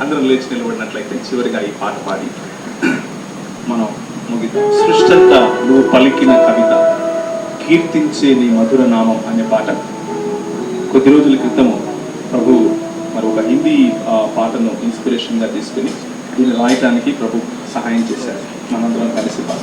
అందరం లేచి నిలబడినట్లయితే చివరిగా ఈ పాట పాడి మనం ముగిద్దాం. సృష్టంత నువ్వు పలికిన కవిత కీర్తించే నీ మధుర నామం అనే పాట. కొద్ది రోజుల క్రితము ప్రభు మరి ఒక హిందీ ఆ, పాటను ఇన్స్పిరేషన్గా తీసుకుని దీన్ని రాయటానికి ప్రభు సహాయం చేశారు. మనందరం కలిసి పాట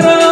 quiero